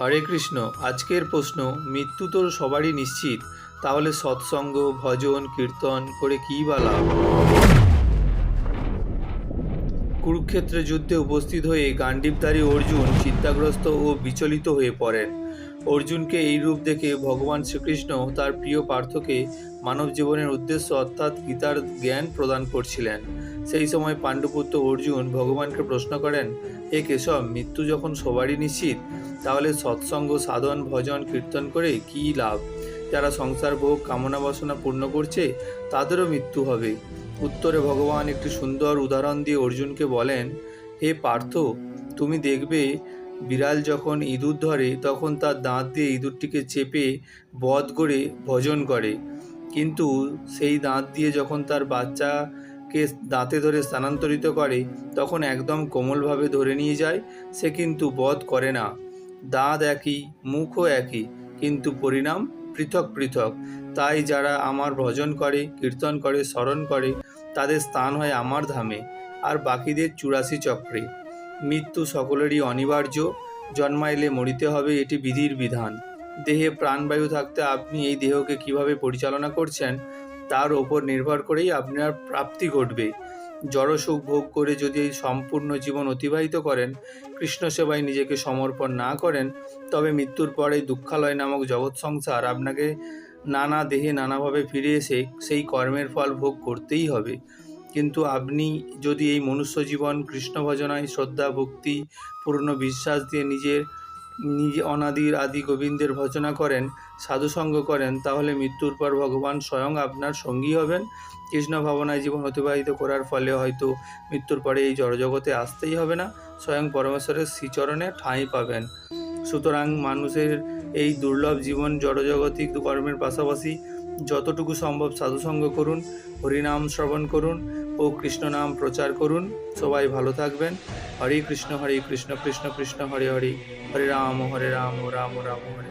হরে কৃষ্ণ, আজকের প্রশ্ন, মৃত্যু তো সবারই নিশ্চিত, তাহলে সৎসঙ্গ, ভজন, কীর্তন করে কী বা লাভ? কুরুক্ষেত্রে যুদ্ধে উপস্থিত হয়ে গান্ডীবধারী অর্জুন চিন্তাগ্রস্ত ও বিচলিত হয়ে পড়েন। অর্জুনকে এই রূপ দেখে ভগবান শ্রীকৃষ্ণ তার প্রিয় পার্থকে মানব জীবনের উদ্দেশ্য অর্থাৎ গীতার জ্ঞান প্রদান করছিলেন। সেই সময় পাণ্ডুপুত্র অর্জুন ভগবানকে প্রশ্ন করেন, হে কেশব, মৃত্যু যখন সবারই নিশ্চিত, তাহলে সৎসঙ্গ, সাধন, ভজন, কীর্তন করে কী লাভ? যারা সংসার, ভোগ, কামনা, বাসনা পূর্ণ করছে, তাদেরও মৃত্যু হবে। উত্তরে ভগবান একটি সুন্দর উদাহরণ দিয়ে অর্জুনকে বলেন, হে পার্থ, তুমি দেখবে বিড়াল যখন ইঁদুর ধরে, তখন তার দাঁত দিয়ে ইঁদুরটিকে চেপে বধ করে ভজন করে। কিন্তু সেই দাঁত দিয়ে যখন তার বাচ্চাকে দাঁতে ধরে স্থানান্তরিত করে, তখন একদম কোমলভাবে ধরে নিয়ে যায়, সে কিন্তু বধ করে না। দাঁত একই, মুখও একই, কিন্তু পরিণাম পৃথক পৃথক। তাই যারা আমার ভজন করে, কীর্তন করে, স্মরণ করে, তাদের স্থান হয় আমার ধামে, আর বাকিদের চুরাশি চক্রে। মৃত্যু সকলেরই অনিবার্য, জন্মাইলে মরিতে হবে এটি বিধির বিধান। দেহে প্রাণবায়ু থাকতে আপনি এই দেহকে কীভাবে পরিচালনা করছেন তার ওপর নির্ভর করেই আপনার প্রাপ্তি ঘটবে। জড়সুখ ভোগ করে যদি এই সম্পূর্ণ জীবন অতিবাহিত করেন, কৃষ্ণ সেবায় নিজেকে সমর্পণ না করেন, তবে মৃত্যুর পরে দুঃখালয় নামক জগৎ সংসার আপনাকে নানা দেহে নানাভাবে ফিরে এসে সেই কর্মের ফল ভোগ করতেই হবে। কিন্তু আপনি যদি এই মনুষ্য জীবন, কৃষ্ণ ভজনায় শ্রদ্ধা, ভক্তি, পূর্ণ বিশ্বাস দিয়ে নিজের নিজে অনাদির আদি গোবিন্দের ভজনা করেন, সাধুসঙ্গ করেন, তাহলে মৃত্যুর পর ভগবান স্বয়ং আপনার সঙ্গী হবেন। কৃষ্ণ ভাবনায় জীবন অতিবাহিত করার ফলে হয়তো মৃত্যুর পরে এই জড়জগতে আসতেই হবে না। স্বয়ং পরমেশ্বরের শ্রীচরণে ঠাঁই পাবেন। সুতরাং মানুষের এই দুর্লভ জীবন জড়জগতিক কর্মের পাশাপাশি যতটুকু সম্ভব সাধুসঙ্গ করুন, হরিনাম শ্রবণ করুন ও কৃষ্ণ নাম প্রচার করুন। সবাই ভালো থাকবেন। হরে কৃষ্ণ হরে কৃষ্ণ কৃষ্ণ কৃষ্ণ, হরে হরে। হরে রাম হরে রাম রাম রাম, হরে।